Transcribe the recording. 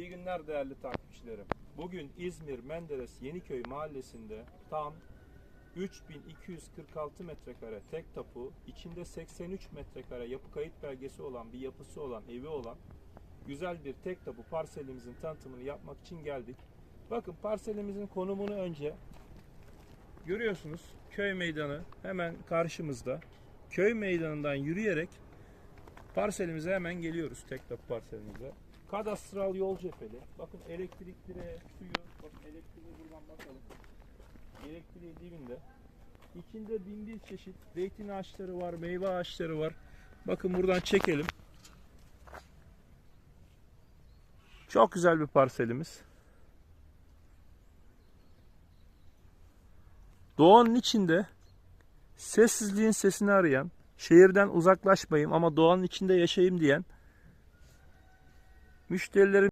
İyi günler değerli takipçilerim. Bugün İzmir Menderes Yeniköy mahallesinde tam 3246 metrekare tek tapu, içinde 83 metrekare yapı kayıt belgesi olan bir yapısı olan, evi olan güzel bir tek tapu parselimizin tanıtımını yapmak için geldik. Bakın parselimizin konumunu önce görüyorsunuz. Köy meydanı hemen karşımızda. Köy meydanından yürüyerek parselimize hemen geliyoruz tek tapu parselimize. Kadastral yol cepheli. Bakın elektrik direği, suyu. Bakın elektriği buradan bakalım. Elektriği dibinde. İçinde bin bir çeşit zeytin ağaçları var, meyve ağaçları var. Bakın buradan çekelim. Çok güzel bir parselimiz. Doğanın içinde sessizliğin sesini arayan, şehirden uzaklaşmayayım ama doğanın içinde yaşayayım diyen müşterilerin